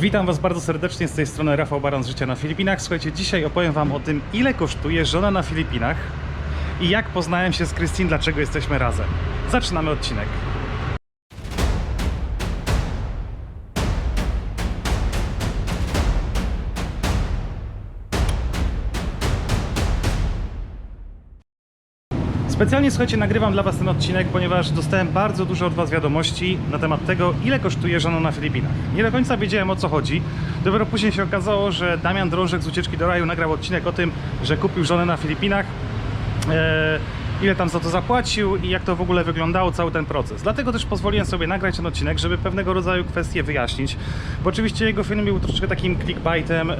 Witam Was bardzo serdecznie z tej strony Rafał Baran z Życia na Filipinach. Słuchajcie, dzisiaj opowiem Wam o tym, ile kosztuje żona na Filipinach i jak poznałem się z Christine, dlaczego jesteśmy razem. Zaczynamy odcinek. Specjalnie, słuchajcie, nagrywam dla Was ten odcinek, ponieważ dostałem bardzo dużo od Was wiadomości na temat tego, ile kosztuje żona na Filipinach. Nie do końca wiedziałem o co chodzi. Dopiero później się okazało, że Damian Drążek z Ucieczki do Raju nagrał odcinek o tym, że kupił żonę na Filipinach. E, ile tam za to zapłacił i jak to w ogóle wyglądało cały ten proces. Dlatego też pozwoliłem sobie nagrać ten odcinek, żeby pewnego rodzaju kwestie wyjaśnić. Bo oczywiście jego film był troszeczkę takim clickbaitem. E,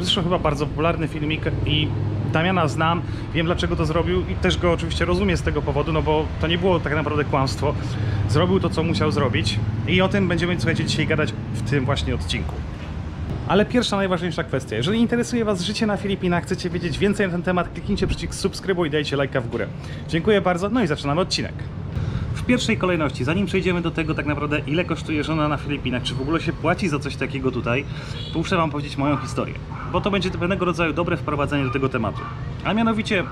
zresztą chyba bardzo popularny filmik i Damiana znam, wiem dlaczego to zrobił i też go oczywiście rozumiem z tego powodu, no bo to nie było tak naprawdę kłamstwo. Zrobił to, co musiał zrobić i o tym będziemy, słuchajcie, dzisiaj gadać w tym właśnie odcinku. Ale pierwsza, najważniejsza kwestia. Jeżeli interesuje Was życie na Filipinach, chcecie wiedzieć więcej na ten temat, kliknijcie przycisk subskrybuj i dajcie lajka w górę. Dziękuję bardzo, no i zaczynamy odcinek. Pierwszej kolejności, zanim przejdziemy do tego tak naprawdę ile kosztuje żona na Filipinach, czy w ogóle się płaci za coś takiego tutaj, to muszę Wam powiedzieć moją historię. Bo to będzie pewnego rodzaju dobre wprowadzenie do tego tematu. A mianowicie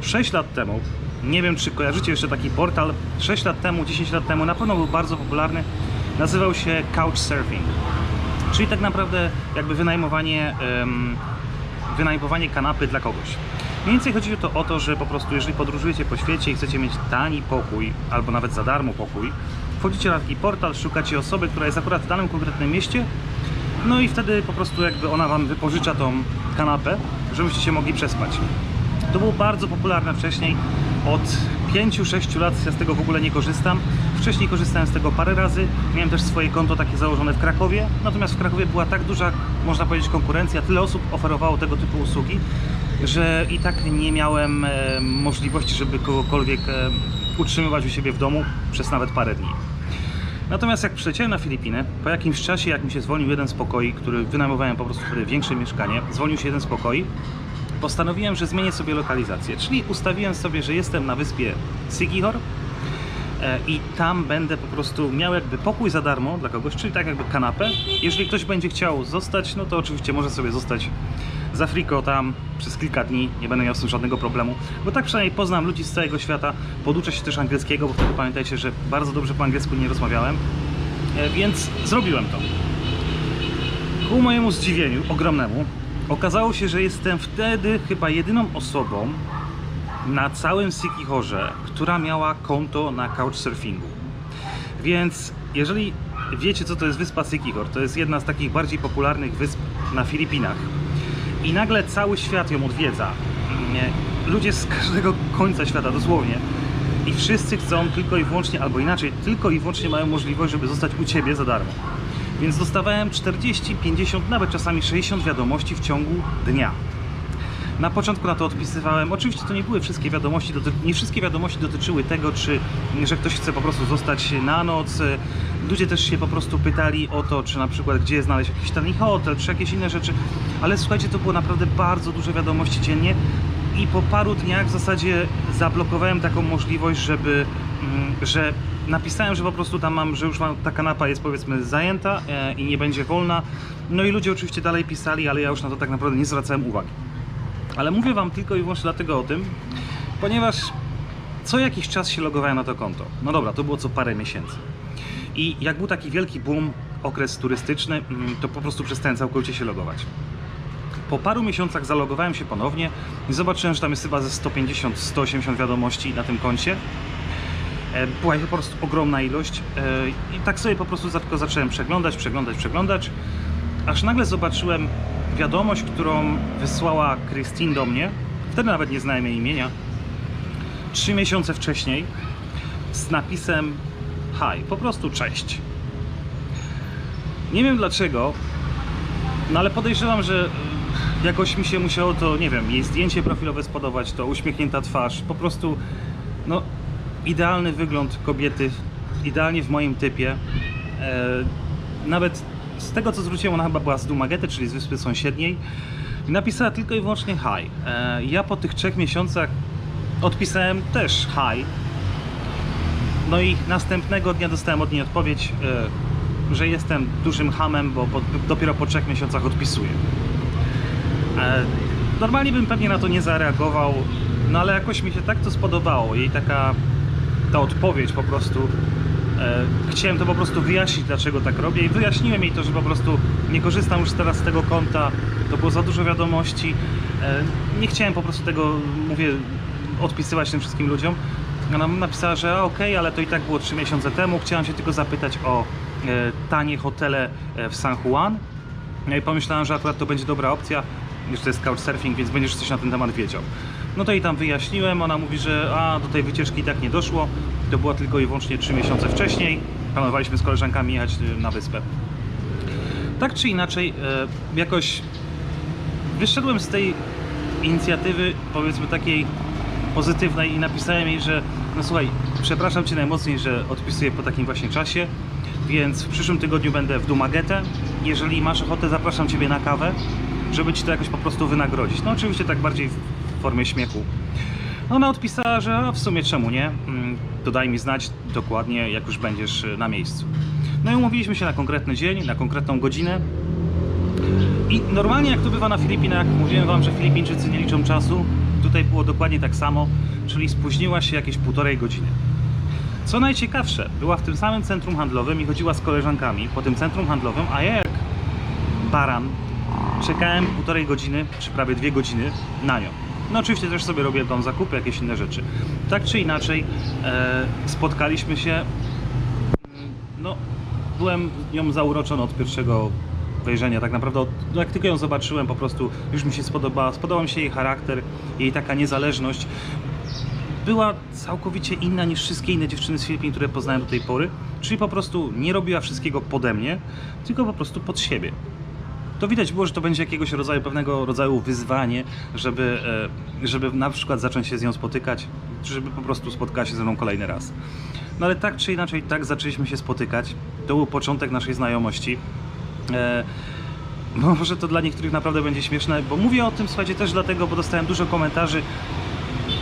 6 lat temu, nie wiem czy kojarzycie jeszcze taki portal, 6 lat temu, 10 lat temu, na pewno był bardzo popularny, nazywał się Couchsurfing. Czyli tak naprawdę jakby wynajmowanie, wynajmowanie kanapy dla kogoś. Mniej więcej chodzi to o to, że po prostu jeżeli podróżujecie po świecie i chcecie mieć tani pokój, albo nawet za darmo pokój, wchodzicie na taki portal, szukacie osoby, która jest akurat w danym konkretnym mieście, no i wtedy po prostu jakby ona Wam wypożycza tą kanapę, żebyście się mogli przespać. To było bardzo popularne wcześniej. Od 5-6 lat ja z tego w ogóle nie korzystam. Wcześniej korzystałem z tego parę razy. Miałem też swoje konto takie założone w Krakowie. Natomiast w Krakowie była tak duża, można powiedzieć, konkurencja, tyle osób oferowało tego typu usługi, że i tak nie miałem e, możliwości, żeby kogokolwiek e, utrzymywać u siebie w domu przez nawet parę dni. Natomiast jak przyleciałem na Filipiny, po jakimś czasie, jak mi się zwolnił jeden z pokoi, który wynajmowałem po prostu wtedy większe mieszkanie, zwolnił się jeden z pokoi, postanowiłem, że zmienię sobie lokalizację. Czyli ustawiłem sobie, że jestem na wyspie Sigihor e, i tam będę po prostu miał jakby pokój za darmo dla kogoś, czyli tak jakby kanapę. Jeżeli ktoś będzie chciał zostać, no to oczywiście może sobie zostać za friko tam przez kilka dni, nie będę miał z tym żadnego problemu, bo tak przynajmniej poznam ludzi z całego świata, poduczę się też angielskiego, bo wtedy pamiętajcie, że bardzo dobrze po angielsku nie rozmawiałem, E, więc zrobiłem to. Ku mojemu zdziwieniu ogromnemu okazało się, że jestem wtedy chyba jedyną osobą na całym Sikihorze, która miała konto na couchsurfingu. Więc jeżeli wiecie co to jest wyspa Sikihor, to jest jedna z takich bardziej popularnych wysp na Filipinach i nagle cały świat ją odwiedza. Nie, Ludzie z każdego końca świata dosłownie i wszyscy chcą tylko i wyłącznie, albo inaczej, tylko i wyłącznie mają możliwość, żeby zostać u Ciebie za darmo. Więc dostawałem 40, 50, nawet czasami 60 wiadomości w ciągu dnia. Na początku na to odpisywałem. Oczywiście to nie były wszystkie wiadomości, nie wszystkie wiadomości dotyczyły tego, czy że ktoś chce po prostu zostać na noc. Ludzie też się po prostu pytali o to, czy na przykład gdzie znaleźć jakiś tani hotel, czy jakieś inne rzeczy. Ale słuchajcie, to było naprawdę bardzo dużo wiadomości dziennie i po paru dniach w zasadzie zablokowałem taką możliwość, żeby, mm, że napisałem, że po prostu tam mam, że już mam, ta kanapa jest powiedzmy zajęta e, i nie będzie wolna. No i ludzie oczywiście dalej pisali, ale ja już na to tak naprawdę nie zwracałem uwagi. Ale mówię Wam tylko i wyłącznie dlatego o tym, ponieważ co jakiś czas się logowałem na to konto. No dobra, to było co parę miesięcy. I jak był taki wielki boom, okres turystyczny, mm, to po prostu przestałem całkowicie się logować. Po paru miesiącach zalogowałem się ponownie i zobaczyłem, że tam jest chyba ze 150-180 wiadomości na tym koncie. E, Była ich po prostu ogromna ilość e, i tak sobie po prostu tylko zacząłem przeglądać, przeglądać, przeglądać, aż nagle zobaczyłem wiadomość, którą wysłała Christine do mnie. Wtedy nawet nie znałem jej imienia. Trzy miesiące wcześniej z napisem hi, po prostu cześć. Nie wiem dlaczego, no ale podejrzewam, że y, jakoś mi się musiało to, nie wiem, jej zdjęcie profilowe spodobać, to uśmiechnięta twarz, po prostu, no, idealny wygląd kobiety, idealnie w moim typie. E, nawet z tego co zwróciłem, ona chyba była z Dumagety, czyli z wyspy sąsiedniej. I napisała tylko i wyłącznie hi. E, ja po tych trzech miesiącach odpisałem też hi. No i następnego dnia dostałem od niej odpowiedź. E, że jestem dużym hamem, bo dopiero po trzech miesiącach odpisuję. Normalnie bym pewnie na to nie zareagował, no ale jakoś mi się tak to spodobało. Jej taka ta odpowiedź po prostu. E, chciałem to po prostu wyjaśnić, dlaczego tak robię i wyjaśniłem jej to, że po prostu nie korzystam już teraz z tego konta, to było za dużo wiadomości. E, nie chciałem po prostu tego, mówię, odpisywać tym wszystkim ludziom. Ona napisała, że okej, ale to i tak było 3 miesiące temu. Chciałam się tylko zapytać o e, tanie hotele w San Juan. No i pomyślałem, że akurat to będzie dobra opcja, że to jest couchsurfing, więc będziesz coś na ten temat wiedział. No to jej tam wyjaśniłem, ona mówi, że a, do tej wycieczki i tak nie doszło. To była tylko i wyłącznie 3 miesiące wcześniej. Planowaliśmy z koleżankami jechać y, na wyspę. Tak czy inaczej, e, jakoś wyszedłem z tej inicjatywy, powiedzmy takiej pozytywnej i napisałem jej, że no słuchaj, przepraszam Cię najmocniej, że odpisuję po takim właśnie czasie, więc w przyszłym tygodniu będę w Dumagetę. Jeżeli masz ochotę, zapraszam Ciebie na kawę, żeby Ci to jakoś po prostu wynagrodzić. No oczywiście tak bardziej formie śmiechu. No Ona odpisała, że w sumie czemu nie? Mm, To daj mi znać dokładnie, jak już będziesz y, na miejscu. No i umówiliśmy się na konkretny dzień, na konkretną godzinę. I normalnie jak to bywa na Filipinach, mówiłem Wam, że Filipińczycy nie liczą czasu. Tutaj było dokładnie tak samo, czyli spóźniła się jakieś półtorej godziny. Co najciekawsze, była w tym samym centrum handlowym i chodziła z koleżankami po tym centrum handlowym, a ja jak baran czekałem półtorej godziny, czy prawie dwie godziny na nią. No oczywiście też sobie robię tam zakupy, jakieś inne rzeczy. Tak czy inaczej e, spotkaliśmy się. Mm, No, byłem nią zauroczony od pierwszego wejrzenia. Tak naprawdę, no jak tylko ją zobaczyłem, po prostu już mi się spodobała. Spodobał mi się jej charakter, jej taka niezależność. Była całkowicie inna niż wszystkie inne dziewczyny z Filipin, które poznałem do tej pory. Czyli po prostu nie robiła wszystkiego pode mnie, tylko po prostu pod siebie to widać było, że to będzie jakiegoś rodzaju, pewnego rodzaju wyzwanie, żeby, e, żeby na przykład zacząć się z nią spotykać, czy żeby po prostu spotkała się ze mną kolejny raz. No ale tak czy inaczej, tak zaczęliśmy się spotykać. To był początek naszej znajomości. E, no, może to dla niektórych naprawdę będzie śmieszne, bo mówię o tym, słuchajcie, też dlatego, bo dostałem dużo komentarzy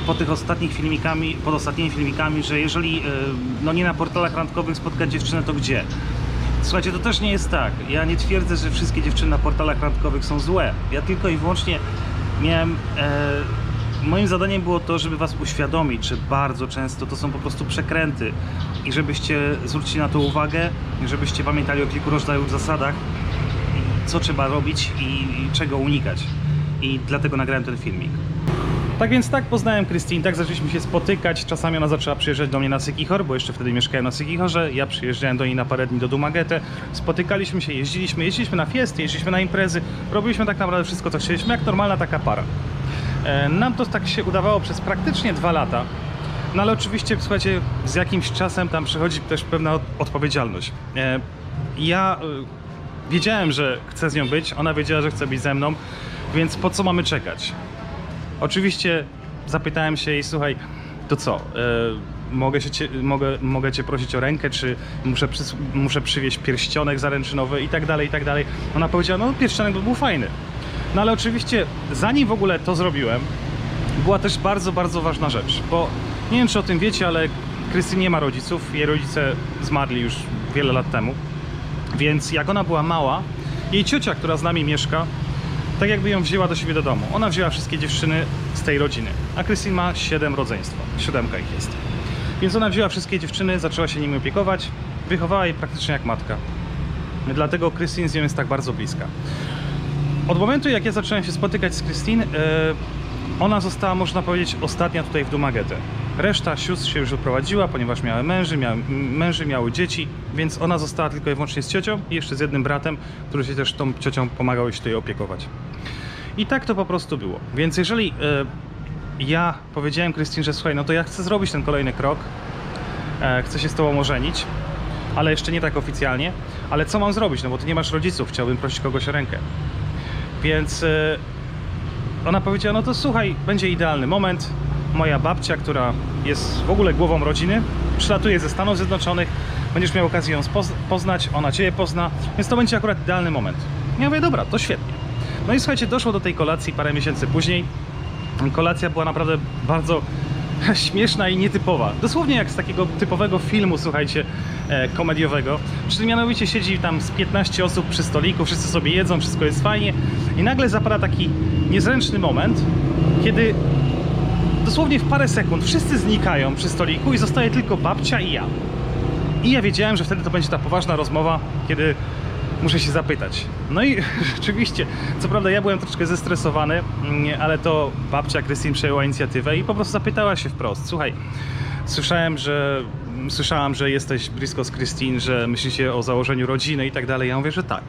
po tych ostatnich filmikami, pod ostatnimi filmikami, że jeżeli e, no nie na portalach randkowych spotkać dziewczynę, to gdzie? Słuchajcie, to też nie jest tak. Ja nie twierdzę, że wszystkie dziewczyny na portalach randkowych są złe. Ja tylko i wyłącznie miałem. E, moim zadaniem było to, żeby Was uświadomić, że bardzo często to są po prostu przekręty i żebyście zwrócili na to uwagę, żebyście pamiętali o kilku rodzajów zasadach, co trzeba robić i, i czego unikać. I dlatego nagrałem ten filmik. Tak więc tak poznałem Christine, tak zaczęliśmy się spotykać. Czasami ona zaczęła przyjeżdżać do mnie na Sykichor, bo jeszcze wtedy mieszkałem na Sykichorze. Ja przyjeżdżałem do niej na parę dni do Dumagetę. Spotykaliśmy się, jeździliśmy, jeździliśmy na fiesty, jeździliśmy na imprezy. Robiliśmy tak naprawdę wszystko, co chcieliśmy, jak normalna taka para. E, Nam to tak się udawało przez praktycznie dwa lata. No ale oczywiście, słuchajcie, z jakimś czasem tam przychodzi też pewna od- odpowiedzialność. E, Ja e, wiedziałem, że chcę z nią być, ona wiedziała, że chce być ze mną, więc po co mamy czekać? Oczywiście zapytałem się jej, słuchaj, to co? e, mogę, się cie, mogę, mogę cię prosić o rękę, czy muszę, przys- muszę przywieźć pierścionek zaręczynowy i tak dalej, i tak dalej. Ona powiedziała, no pierścionek by był fajny. No ale oczywiście, zanim w ogóle to zrobiłem, była też bardzo, bardzo ważna rzecz, bo nie wiem, czy o tym wiecie, ale Krystyna nie ma rodziców, jej rodzice zmarli już wiele lat temu, więc jak ona była mała, jej ciocia, która z nami mieszka, tak jakby ją wzięła do siebie do domu. Ona wzięła wszystkie dziewczyny z tej rodziny, a Krystyn ma 7 rodzeństwa, siódemka ich jest. Więc ona wzięła wszystkie dziewczyny, zaczęła się nimi opiekować, wychowała je praktycznie jak matka. Dlatego Krystyn z nią jest tak bardzo bliska. Od momentu, jak ja zacząłem się spotykać z Christine, e, ona została, można powiedzieć, ostatnia tutaj w Dumagetę. Reszta sióstr się już odprowadziła, ponieważ miały męży, miały, męży, miały dzieci, więc ona została tylko i wyłącznie z ciocią i jeszcze z jednym bratem, który się też tą ciocią pomagał się tutaj opiekować. I tak to po prostu było. Więc jeżeli e, ja powiedziałem Christine, że słuchaj, no to ja chcę zrobić ten kolejny krok, e, chcę się z tobą ożenić, ale jeszcze nie tak oficjalnie, ale co mam zrobić, no bo ty nie masz rodziców, chciałbym prosić kogoś o rękę. Więc e, ona powiedziała, no to słuchaj, będzie idealny moment. Moja babcia, która jest w ogóle głową rodziny, przylatuje ze Stanów Zjednoczonych, będziesz miał okazję ją poznać, ona Ciebie pozna, więc to będzie akurat idealny moment. Ja mówię, dobra, to świetnie. No i słuchajcie, doszło do tej kolacji parę miesięcy później. Kolacja była naprawdę bardzo śmieszna i nietypowa. Dosłownie jak z takiego typowego filmu, słuchajcie. e, komediowego. Czyli mianowicie siedzi tam z 15 osób przy stoliku, wszyscy sobie jedzą, wszystko jest fajnie i nagle zapada taki niezręczny moment, kiedy dosłownie w parę sekund wszyscy znikają przy stoliku i zostaje tylko babcia i ja. I ja wiedziałem, że wtedy to będzie ta poważna rozmowa, kiedy muszę się zapytać. No i rzeczywiście, co prawda ja byłem troszkę zestresowany, mm, ale to babcia Krystyn przejęła inicjatywę i po prostu zapytała się wprost. Słuchaj, słyszałem, że słyszałam, że jesteś blisko z Krystyn, że myślicie o założeniu rodziny i tak dalej. Ja mówię, że tak.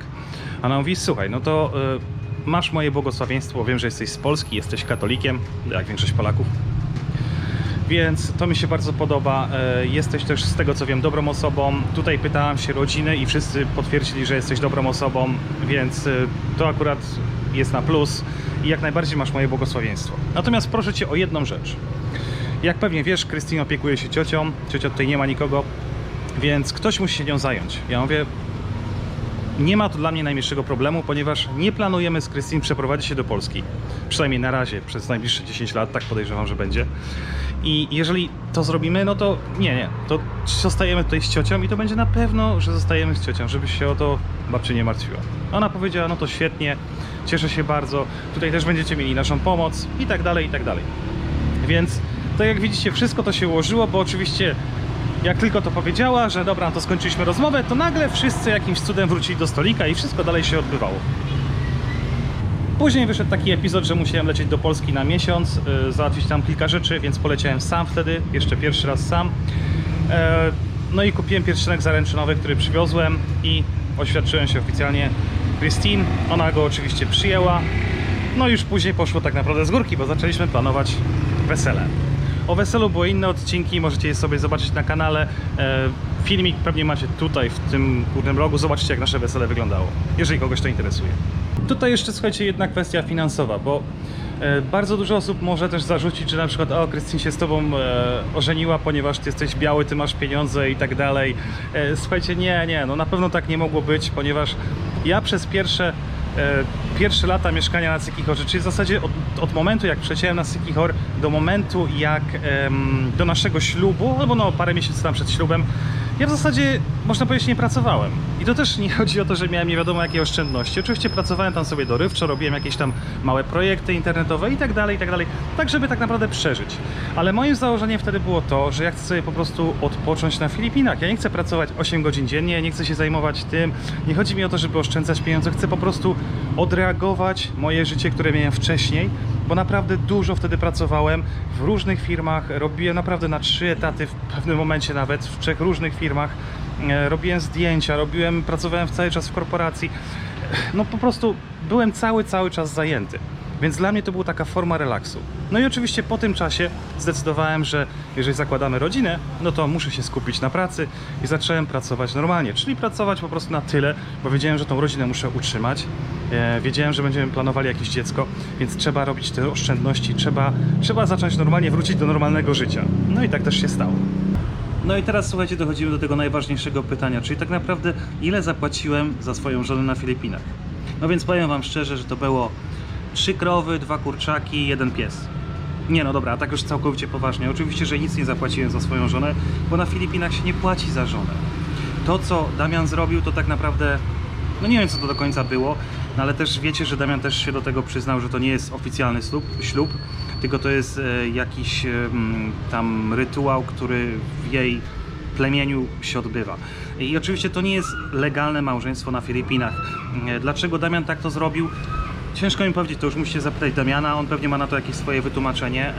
Ona mówi, słuchaj, no to y, masz moje błogosławieństwo, wiem, że jesteś z Polski, jesteś katolikiem, jak większość Polaków. Więc to mi się bardzo podoba. E, Jesteś też, z tego co wiem, dobrą osobą. Tutaj pytałam się rodziny i wszyscy potwierdzili, że jesteś dobrą osobą, więc e, to akurat jest na plus i jak najbardziej masz moje błogosławieństwo. Natomiast proszę Cię o jedną rzecz. Jak pewnie wiesz, Krystyn opiekuje się ciocią, ciocia tutaj nie ma nikogo, więc ktoś musi się nią zająć. Ja mówię, nie ma to dla mnie najmniejszego problemu, ponieważ nie planujemy z Krystyn przeprowadzić się do Polski. Przynajmniej na razie, przez najbliższe 10 lat, tak podejrzewam, że będzie. I jeżeli to zrobimy, no to nie, nie. To zostajemy tutaj z ciocią i to będzie na pewno, że zostajemy z ciocią, żeby się o to babci nie martwiła. Ona powiedziała, no to świetnie, cieszę się bardzo, tutaj też będziecie mieli naszą pomoc i tak dalej, i tak dalej. Więc tak jak widzicie, wszystko to się ułożyło, bo oczywiście jak tylko to powiedziała, że dobra, to skończyliśmy rozmowę, to nagle wszyscy jakimś cudem wrócili do stolika i wszystko dalej się odbywało. Później wyszedł taki epizod, że musiałem lecieć do Polski na miesiąc, y, załatwić tam kilka rzeczy, więc poleciałem sam wtedy, jeszcze pierwszy raz sam. E, No i kupiłem pierścionek zaręczynowy, który przywiozłem i oświadczyłem się oficjalnie Christine. Ona go oczywiście przyjęła. No i już później poszło tak naprawdę z górki, bo zaczęliśmy planować wesele. O weselu były inne odcinki, możecie je sobie zobaczyć na kanale. E, Filmik pewnie macie tutaj w tym górnym rogu. Zobaczcie jak nasze wesele wyglądało, jeżeli kogoś to interesuje. Tutaj jeszcze słuchajcie jedna kwestia finansowa, bo e, bardzo dużo osób może też zarzucić, że na przykład o, Krystyn się z tobą e, ożeniła, ponieważ ty jesteś biały, ty masz pieniądze i tak dalej. E, słuchajcie, nie, nie, no na pewno tak nie mogło być, ponieważ ja przez pierwsze pierwsze lata mieszkania na Sykichorze, czyli w zasadzie od, od momentu jak przeciąłem na Sykichor do momentu jak do naszego ślubu, albo no parę miesięcy tam przed ślubem, ja w zasadzie można powiedzieć nie pracowałem. I to też nie chodzi o to, że miałem nie wiadomo jakie oszczędności. Oczywiście pracowałem tam sobie dorywczo, robiłem jakieś tam małe projekty internetowe i tak dalej, i tak dalej, tak żeby tak naprawdę przeżyć. Ale moim założeniem wtedy było to, że ja chcę sobie po prostu odpocząć na Filipinach. Ja nie chcę pracować 8 godzin dziennie, nie chcę się zajmować tym. Nie chodzi mi o to, żeby oszczędzać pieniądze, chcę po prostu odreagować moje życie, które miałem wcześniej, bo naprawdę dużo wtedy pracowałem w różnych firmach, robiłem naprawdę na trzy etaty w pewnym momencie nawet, w trzech różnych firmach. E, Robiłem zdjęcia, robiłem, pracowałem cały czas w korporacji. No po prostu byłem cały, cały czas zajęty. Więc dla mnie to była taka forma relaksu. No i oczywiście po tym czasie zdecydowałem, że jeżeli zakładamy rodzinę, no to muszę się skupić na pracy i zacząłem pracować normalnie, czyli pracować po prostu na tyle, bo wiedziałem, że tą rodzinę muszę utrzymać. E, wiedziałem, że będziemy planowali jakieś dziecko, więc trzeba robić te oszczędności, trzeba, trzeba zacząć normalnie wrócić do normalnego życia. No i tak też się stało. No i teraz słuchajcie, dochodzimy do tego najważniejszego pytania, czyli tak naprawdę ile zapłaciłem za swoją żonę na Filipinach. No więc powiem Wam szczerze, że to było trzy krowy, dwa kurczaki, jeden pies. Nie no dobra, a tak już całkowicie poważnie. Oczywiście, że nic nie zapłaciłem za swoją żonę, bo na Filipinach się nie płaci za żonę. To, co Damian zrobił, to tak naprawdę, no nie wiem, co to do końca było, no ale też wiecie, że Damian też się do tego przyznał, że to nie jest oficjalny ślub, ślub tylko to jest e, jakiś e, tam rytuał, który w jej plemieniu się odbywa. I oczywiście to nie jest legalne małżeństwo na Filipinach. E, Dlaczego Damian tak to zrobił? Ciężko mi powiedzieć, to już musicie zapytać Damiana, on pewnie ma na to jakieś swoje wytłumaczenie.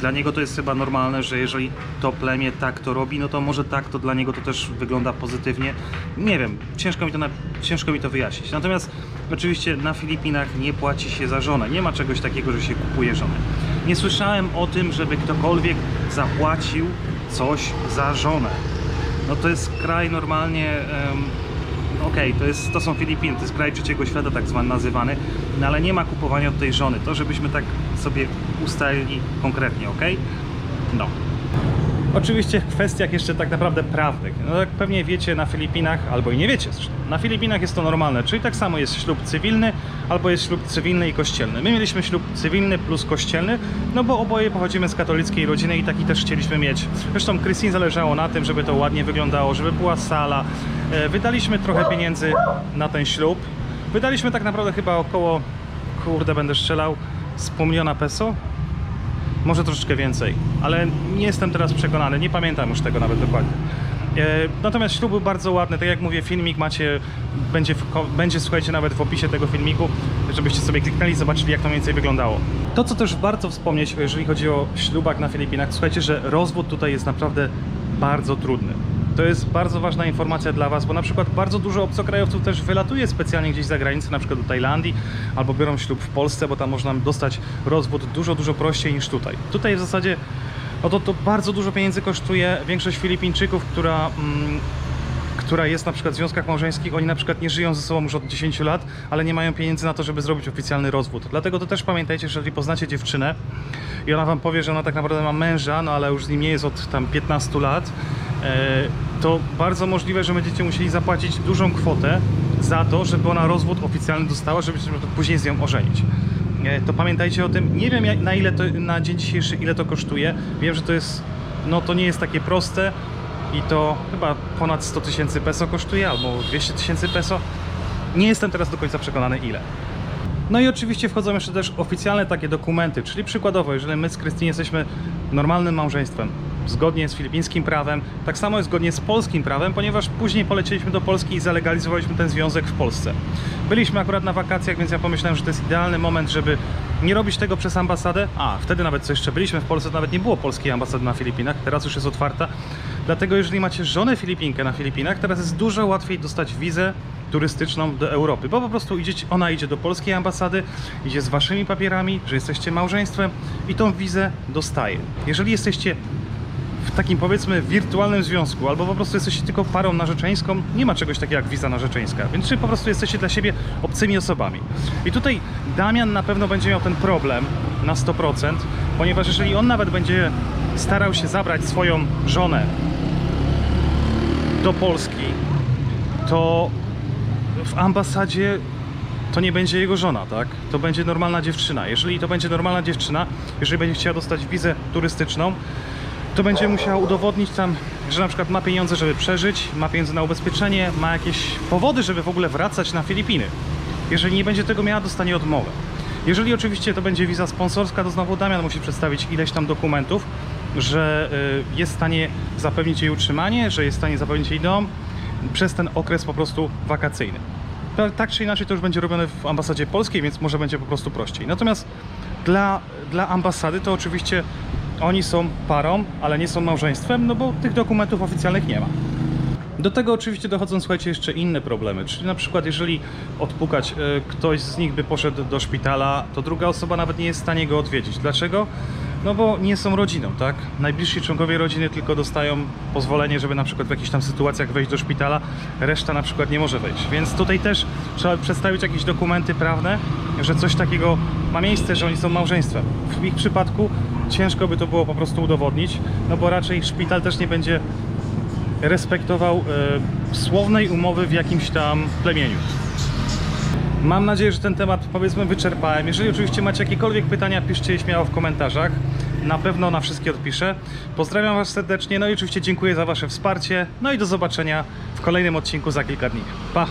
Dla niego to jest chyba normalne, że jeżeli to plemię tak to robi, no to może tak, to dla niego to też wygląda pozytywnie. Nie wiem, ciężko mi to, na, ciężko mi to wyjaśnić. Natomiast oczywiście na Filipinach nie płaci się za żonę, nie ma czegoś takiego, że się kupuje żonę. Nie słyszałem o tym, żeby ktokolwiek zapłacił coś za żonę. No to jest kraj normalnie... em, okej, to, jest, to są Filipiny, to jest kraj trzeciego świata tak zwany nazywany, no ale nie ma kupowania od tej żony. To żebyśmy tak sobie ustalili konkretnie, ok? No. Oczywiście w kwestiach jeszcze tak naprawdę prawnych. No jak pewnie wiecie na Filipinach, albo i nie wiecie, na Filipinach jest to normalne, czyli tak samo jest ślub cywilny, albo jest ślub cywilny i kościelny. My mieliśmy ślub cywilny plus kościelny, no bo oboje pochodzimy z katolickiej rodziny i taki też chcieliśmy mieć. Zresztą Christine zależało na tym, żeby to ładnie wyglądało, żeby była sala. E, Wydaliśmy trochę pieniędzy na ten ślub. Wydaliśmy tak naprawdę chyba około, kurde będę strzelał, miliona peso może troszeczkę więcej, ale nie jestem teraz przekonany, nie pamiętam już tego nawet dokładnie. E, Natomiast ślub był bardzo ładny, tak jak mówię, filmik macie, będzie, będzie słuchajcie nawet w opisie tego filmiku, żebyście sobie kliknęli i zobaczyli jak to mniej więcej wyglądało. To co też warto wspomnieć, jeżeli chodzi o ślubak na Filipinach, słuchajcie, że rozwód tutaj jest naprawdę bardzo trudny. To jest bardzo ważna informacja dla Was, bo na przykład bardzo dużo obcokrajowców też wylatuje specjalnie gdzieś za granicę, na przykład do Tajlandii, albo biorą ślub w Polsce, bo tam można dostać rozwód dużo, dużo prościej niż tutaj. Tutaj w zasadzie no to, to bardzo dużo pieniędzy kosztuje większość Filipińczyków, która, mm, która jest na przykład w związkach małżeńskich. Oni na przykład nie żyją ze sobą już od 10 lat, ale nie mają pieniędzy na to, żeby zrobić oficjalny rozwód. Dlatego to też pamiętajcie, że jeżeli poznacie dziewczynę i ona wam powie, że ona tak naprawdę ma męża, no ale już z nim nie jest od tam 15 lat, e, to bardzo możliwe, że będziecie musieli zapłacić dużą kwotę za to, żeby ona rozwód oficjalny dostała, żeby później z nią ożenić. E, to pamiętajcie o tym. Nie wiem na ile to na dzień dzisiejszy ile to kosztuje. Wiem, że to jest no to nie jest takie proste i to chyba ponad 100 tysięcy peso kosztuje albo 200 tysięcy peso. Nie jestem teraz do końca przekonany ile. No i oczywiście wchodzą jeszcze też oficjalne takie dokumenty, czyli przykładowo, jeżeli my z Krystynie jesteśmy normalnym małżeństwem, zgodnie z filipińskim prawem, tak samo jest zgodnie z polskim prawem, ponieważ później polecieliśmy do Polski i zalegalizowaliśmy ten związek w Polsce. Byliśmy akurat na wakacjach, więc ja pomyślałem, że to jest idealny moment, żeby nie robić tego przez ambasadę. A, wtedy nawet co jeszcze byliśmy w Polsce, to nawet nie było polskiej ambasady na Filipinach, teraz już jest otwarta. Dlatego jeżeli macie żonę Filipinkę na Filipinach, teraz jest dużo łatwiej dostać wizę turystyczną do Europy, bo po prostu idziecie, ona idzie do polskiej ambasady, idzie z waszymi papierami, że jesteście małżeństwem i tą wizę dostaje. Jeżeli jesteście w takim powiedzmy wirtualnym związku, albo po prostu jesteście tylko parą narzeczeńską, nie ma czegoś takiego jak wiza narzeczeńska, więc czy po prostu jesteście dla siebie obcymi osobami. I tutaj Damian na pewno będzie miał ten problem na 100%, ponieważ jeżeli on nawet będzie starał się zabrać swoją żonę do Polski, to w ambasadzie to nie będzie jego żona, tak? To będzie normalna dziewczyna. Jeżeli to będzie normalna dziewczyna, jeżeli będzie chciała dostać wizę turystyczną, to będzie musiała udowodnić tam, że na przykład ma pieniądze, żeby przeżyć, ma pieniądze na ubezpieczenie, ma jakieś powody, żeby w ogóle wracać na Filipiny. Jeżeli nie będzie tego miała, dostanie odmowę. Jeżeli oczywiście to będzie wiza sponsorska, to znowu Damian musi przedstawić ileś tam dokumentów, że y, jest w stanie zapewnić jej utrzymanie, że jest w stanie zapewnić jej dom przez ten okres po prostu wakacyjny. Ta- Tak czy inaczej to już będzie robione w ambasadzie polskiej, więc może będzie po prostu prościej. Natomiast dla, dla ambasady to oczywiście oni są parą, ale nie są małżeństwem, no bo tych dokumentów oficjalnych nie ma. Do tego oczywiście dochodzą, słuchajcie, jeszcze inne problemy. Czyli na przykład, jeżeli odpukać, e, ktoś z nich by poszedł do szpitala, to druga osoba nawet nie jest w stanie go odwiedzić. Dlaczego? No bo nie są rodziną, tak? Najbliżsi członkowie rodziny tylko dostają pozwolenie, żeby na przykład w jakichś tam sytuacjach wejść do szpitala, reszta na przykład nie może wejść. Więc tutaj też trzeba przedstawić jakieś dokumenty prawne, że coś takiego ma miejsce, że oni są małżeństwem. W ich przypadku ciężko by to było po prostu udowodnić, no bo raczej szpital też nie będzie respektował e, słownej umowy w jakimś tam plemieniu. Mam nadzieję, że ten temat powiedzmy wyczerpałem. Jeżeli oczywiście macie jakiekolwiek pytania, piszcie je śmiało w komentarzach. Na pewno na wszystkie odpiszę. Pozdrawiam Was serdecznie, no i oczywiście dziękuję za Wasze wsparcie. No i do zobaczenia w kolejnym odcinku za kilka dni. Pa!